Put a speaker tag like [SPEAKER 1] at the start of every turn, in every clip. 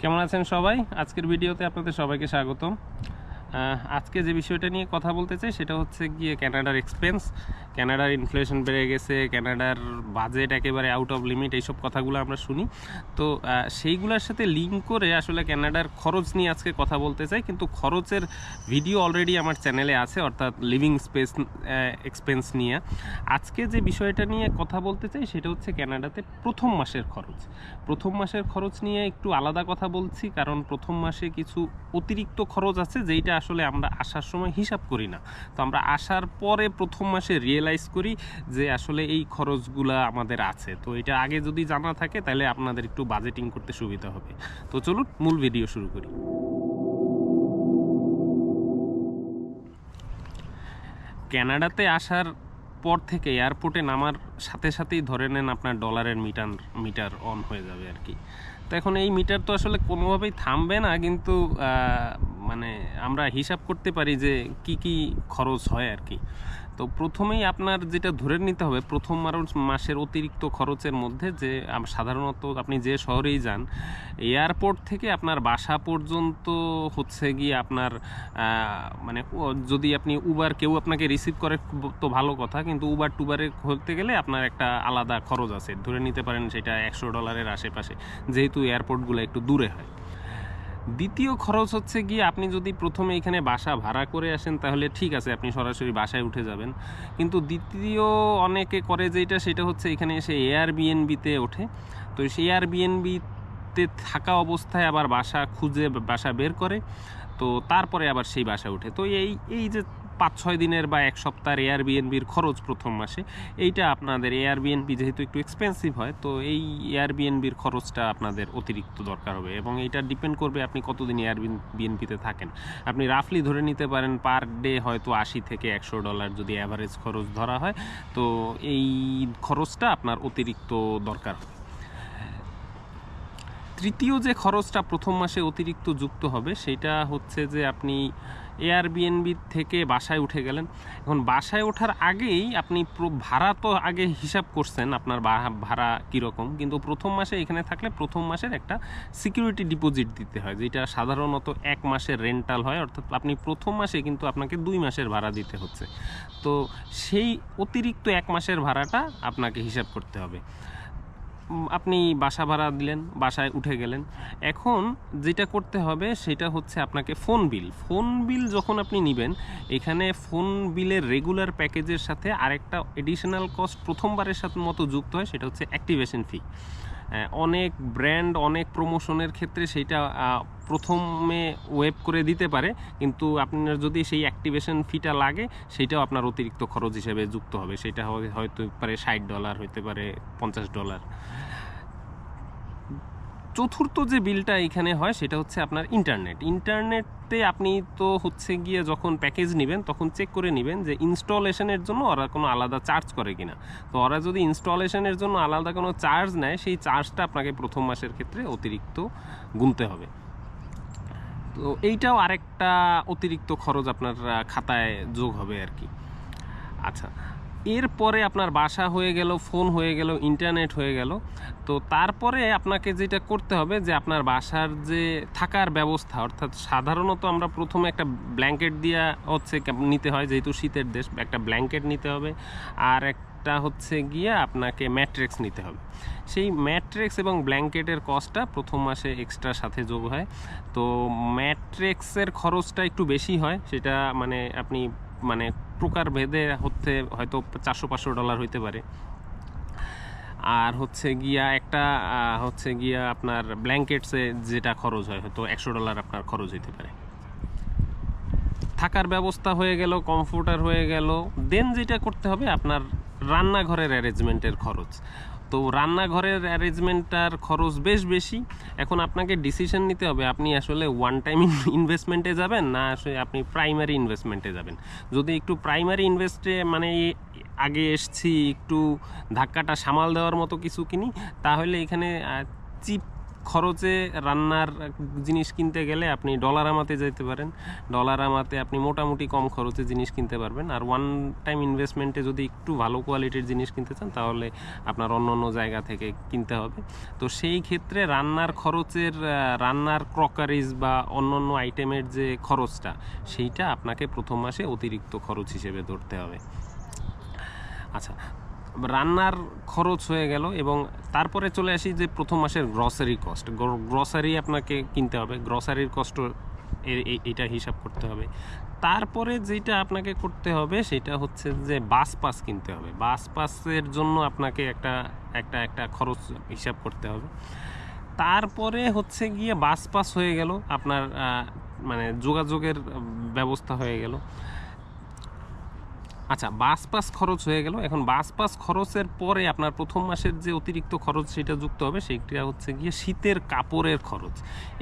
[SPEAKER 1] কেমন আছেন সবাই? আজকের ভিডিওতে আপনাদের সবাইকে স্বাগতম। আজকে যে বিষয়টা নিয়ে কথা বলতে চাই সেটা হচ্ছে গিয়ে ক্যানাডার এক্সপেন্স ক্যানাডার ইনফ্লেশন বেড়ে গেছে, ক্যানাডার বাজেট একেবারে আউট অফ লিমিট এইসব কথাগুলো আমরা শুনি। তো সেইগুলোর সাথে লিঙ্ক করে আসলে ক্যানাডার খরচ নিয়ে আজকে কথা বলতে চাই। কিন্তু খরচের ভিডিও অলরেডি আমার চ্যানেলে আছে, অর্থাৎ লিভিং স্পেস এক্সপেন্স নিয়ে। আজকে যে বিষয়টা নিয়ে কথা বলতে চাই, সেটা হচ্ছে ক্যানাডাতে প্রথম মাসের খরচ। প্রথম মাসের খরচ নিয়ে একটু আলাদা কথা বলছি, কারণ প্রথম মাসে কিছু অতিরিক্ত খরচ আছে, যেইটা আসলে আমরা আসার সময় হিসাব করি না। তো আমরা আসার পরে প্রথম মাসে রিয়েলাইজ করি যে আসলে এই খরচগুলা আমাদের আছে। তো এটা আগে যদি জানা থাকে, তাহলে আপনাদের একটু বাজেটিং করতে সুবিধা হবে। তো চলুন, মূল ভিডিও শুরু করি। ক্যানাডাতে আসার পর থেকে এয়ারপোর্টে নামার সাথে সাথেই ধরে নেন আপনার ডলারের মিটার মিটার অন হয়ে যাবে আর কি। তো এখন এই মিটার তো আসলে কোনোভাবেই থামবে না, কিন্তু মানে আমরা হিসাব করতে পারি যে কি কি খরচ হয় আর কি। তো প্রথমেই আপনার যেটা ধরে নিতে হবে, প্রথম মাসের অতিরিক্ত খরচের মধ্যে যে সাধারণত আপনি যে শহরেই যান, এয়ারপোর্ট থেকে আপনার বাসা পর্যন্ত হচ্ছে গিয়ে আপনার মানে যদি আপনি উবার কেউ আপনাকে রিসিভ করে তো ভালো কথা, কিন্তু উবার টুবারে হতে গেলে আপনার একটা আলাদা খরচ আছে। ধরে নিতে পারেন সেটা একশো ডলারের আশেপাশে, যেহেতু এয়ারপোর্টগুলো একটু দূরে হয়। দ্বিতীয় খরচ হচ্ছে গিয়ে আপনি যদি প্রথমে এখানে বাসা ভাড়া করে আসেন, তাহলে ঠিক আছে, আপনি সরাসরি বাসায় উঠে যাবেন। কিন্তু দ্বিতীয় অনেকে করে যেটা, সেটা হচ্ছে এখানে এসে এয়ার বিএনবিতে ওঠে। তো সেই এয়ার বিএনবিতে থাকা অবস্থায় আবার বাসা খুঁজে বাসা বের করে। তো তারপরে আবার সেই বাসা উঠে তো এই এই যে পাঁচ ছয় দিনের বা এক সপ্তাহের এয়ার বিএনবির খরচ প্রথম মাসে। এইটা আপনাদের এয়ার বিএনবি যেহেতু একটু এক্সপেন্সিভ হয়, তো এই এয়ার বিএনবির খরচটা আপনাদের অতিরিক্ত দরকার হবে এবং এটা ডিপেন্ড করবে আপনি কতদিন এয়ার বিএনপিতে থাকেন। আপনি রাফলি ধরে নিতে পারেন পার ডে হয়তো আশি থেকে একশো ডলার যদি অ্যাভারেজ খরচ ধরা হয়, তো এই খরচটা আপনার অতিরিক্ত দরকার হবে। তৃতীয় যে খরচটা প্রথম মাসে অতিরিক্ত যুক্ত হবে, সেটা হচ্ছে যে আপনি এয়ারবিএনবি থেকে বাসায় উঠে গেলেন। এখন বাসায় ওঠার আগেই আপনি ভাড়া তো আগে হিসাব করছেন আপনার ভাড়া কীরকম, কিন্তু প্রথম মাসে এখানে থাকলে প্রথম মাসের একটা সিকিউরিটি ডিপোজিট দিতে হয়, যেটা সাধারণত এক মাসের রেন্টাল হয়, অর্থাৎ আপনি প্রথম মাসে কিন্তু আপনাকে দুই মাসের ভাড়া দিতে হচ্ছে। তো সেই অতিরিক্ত এক মাসের ভাড়াটা আপনাকে হিসাব করতে হবে। আপনি বাসা ভাড়া দিলেন, বাসায় উঠে গেলেন। এখন যেটা করতে হবে সেটা হচ্ছে আপনাকে ফোন বিল ফোন বিল যখন আপনি নেবেন, এখানে ফোন বিলের রেগুলার প্যাকেজের সাথে আরেকটা এডিশনাল কস্ট প্রথমবারের সাথে মতো যুক্ত হয়, সেটা হচ্ছে অ্যাক্টিভেশন ফি অনেক ব্র্যান্ড অনেক প্রমোশনের ক্ষেত্রে সেইটা প্রথমে ওয়েব করে দিতে পারে। কিন্তু আপনার যদি সেই অ্যাক্টিভেশন ফিটা লাগে, সেইটাও আপনার অতিরিক্ত খরচ হিসেবে যুক্ত হবে। সেটা হয়- হয়তো পারে ষাট ডলার হইতে পারে পঞ্চাশ ডলার চতুর্থ যে বিলটা এখানে হয়, সেটা হচ্ছে আপনার ইন্টারনেট ইন্টারনেটে আপনি তো হচ্ছে গিয়ে যখন প্যাকেজ নেবেন, তখন চেক করে নেবেন যে ইনস্টলেশনের জন্য ওরা কোনো আলাদা চার্জ করে কিনা। তো ওরা যদি ইনস্টলেশনের জন্য আলাদা কোনো চার্জ নেয়, সেই চার্জটা আপনাকে প্রথম মাসের ক্ষেত্রে অতিরিক্ত গুনতে হবে। তো এইটাও আরেকটা অতিরিক্ত খরচ আপনার খাতায় যোগ হবে আর কি। আচ্ছা এরপরে আপনার বাসা হয়ে গেল ফোন হয়ে গেল ইন্টারনেট হয়ে গেল। তো তারপরে আপনাকে যেটা করতে হবে যে আপনার বাসার যে থাকার ব্যবস্থা, অর্থাৎ সাধারণত আমরা প্রথমে একটা ব্ল্যাঙ্কেট দিয়া হচ্ছে নিতে হয়, যেহেতু শীতের দেশ, একটা ব্ল্যাঙ্কেট নিতে হবে। আর একটা হচ্ছে গিয়ে আপনাকে ম্যাট্রেক্স নিতে হবে। সেই ম্যাট্রেক্স এবং ব্ল্যাঙ্কেটের কস্টটা প্রথম মাসে এক্সট্রা সাথে যোগ হয়। তো ম্যাট্রেক্সের খরচটা একটু বেশি হয়, সেটা মানে আপনি মানে প্রকার ভেদে হচ্ছে হয়তো চারশো পাঁচশো ডলার হইতে পারে। আর হচ্ছে গিয়া একটা হচ্ছে গিয়া আপনার ব্ল্যাঙ্কেটসে যেটা খরচ হয়, হয়তো একশো ডলার আপনার খরচ হইতে পারে। থাকার ব্যবস্থা হয়ে গেল কমফোর্টার হয়ে গেল দেন যেটা করতে হবে আপনার রান্নাঘরের অ্যারেঞ্জমেন্টের খরচ। তো রান্নাঘরের অ্যারেঞ্জমেন্টটার খরচ বেশ বেশি। এখন আপনাকে ডিসিশন নিতে হবে, আপনি আসলে ওয়ান টাইম ইনভেস্টমেন্টে যাবেন না আসলে আপনি প্রাইমারি ইনভেস্টমেন্টে যাবেন। যদি একটু প্রাইমারি ইনভেস্টে মানে আগে এসছি, একটু ধাক্কাটা সামাল দেওয়ার মতো কিছু কিনি, তাহলে এখানে চিপ খরচে রান্নার জিনিস কিনতে গেলে আপনি ডলার আমাতে যেতে পারেন। ডলার আমাতে আপনি মোটামুটি কম খরচে জিনিস কিনতে পারবেন। আর ওয়ান টাইম ইনভেস্টমেন্টে যদি একটু ভালো কোয়ালিটির জিনিস কিনতে চান, তাহলে আপনার অন্য অন্য জায়গা থেকে কিনতে হবে। তো সেই ক্ষেত্রে রান্নার খরচের রান্নার ক্রকারিজ বা অন্য অন্য আইটেমের যে খরচটা, সেইটা আপনাকে প্রথম মাসে অতিরিক্ত খরচ হিসেবে ধরতে হবে। আচ্ছা রান্নার খরচ হয়ে গেল এবং তারপরে চলে আসি যে প্রথম মাসের গ্রসারি কস্ট গ্রসারি আপনাকে কিনতে হবে গ্রসারির কষ্ট এটা হিসাব করতে হবে। তারপরে যেটা আপনাকে করতে হবে সেটা হচ্ছে যে বাস পাস কিনতে হবে। বাস পাসের জন্য আপনাকে একটা একটা একটা খরচ হিসাব করতে হবে। তারপরে হচ্ছে গিয়ে বাস পাস হয়ে গেল, আপনার মানে যোগাযোগের ব্যবস্থা হয়ে গেল। আচ্ছা বাস পাস খরচ হয়ে গেল। এখন বাস পাস খরচের পরে আপনার প্রথম মাসের যে অতিরিক্ত খরচ সেটা যুক্ত হবে সেইটা হচ্ছে গিয়ে শীতের কাপড়ের খরচ।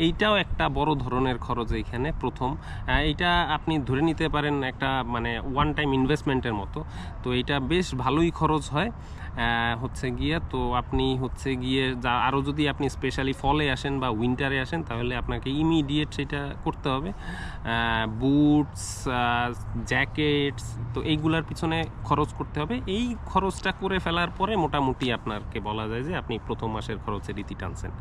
[SPEAKER 1] এইটাও একটা বড় ধরনের খরচ এইখানে প্রথম। এইটা আপনি ধরে নিতে পারেন একটা মানে ওয়ান টাইম ইনভেস্টমেন্টের মতো। তো এইটা বেশ ভালোই খরচ হয়। হচ্ছে গিয়ে, তো আপনি হচ্ছে গিয়ে যা আরও যদি আপনি স্পেশালি ফলে আসেন বা উইন্টারে আসেন, তাহলে আপনাকে ইমিডিয়েট সেটা করতে হবে। বুটস জ্যাকেটস তো এইগুলার পিছনে খরচ করতে হবে। এই খরচটা করে ফেলার পরে মোটামুটি আপনাকে বলা যায় যে আপনি প্রথম মাসের খরচের রীতি টানছেন।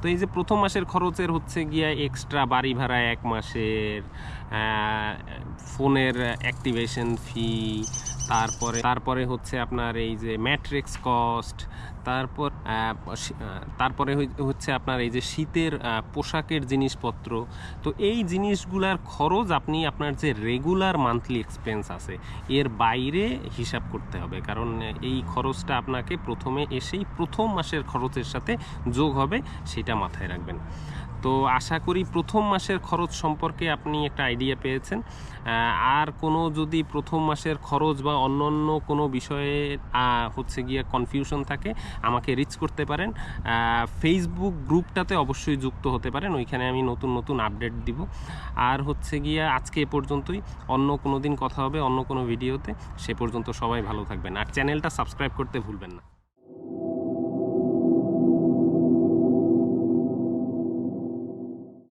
[SPEAKER 1] তো এই যে প্রথম মাসের খরচের হচ্ছে গিয়ে এক্সট্রা বাড়ি ভাড়া এক মাসের ফোনের অ্যাক্টিভেশন ফি তারপরে তারপরে হচ্ছে আপনার এই যে ম্যাট্রিক্স কস্ট তারপর তারপরে হচ্ছে আপনার এই যে শীতের পোশাকের জিনিসপত্র। তো এই জিনিসগুলার খরচ আপনি আপনার যে রেগুলার মান্থলি এক্সপেন্স আছে, এর বাইরে হিসাব করতে হবে। কারণ এই খরচটা আপনাকে প্রথমে এসেই প্রথম মাসের খরচের সাথে যোগ হবে, সেটা মাথায় রাখবেন। তো আশা করি প্রথম মাসের খরচ সম্পর্কে আপনি একটা আইডিয়া পেয়েছেন। আর কোনো যদি প্রথম মাসের খরচ বা অন্য অন্য কোনো বিষয়ে হচ্ছে গিয়ে কনফিউশন থাকে, আমাকে রিচ করতে পারেন। ফেসবুক গ্রুপটাতে অবশ্যই যুক্ত হতে পারেন, ওইখানে আমি নতুন নতুন আপডেট দিব। আর হচ্ছে গিয়ে আজকে এ পর্যন্তই। অন্য কোনো দিন কথা হবে, অন্য কোনো ভিডিওতে সে পর্যন্ত সবাই ভালো থাকবেন। আর চ্যানেলটা সাবস্ক্রাইব করতে ভুলবেন না।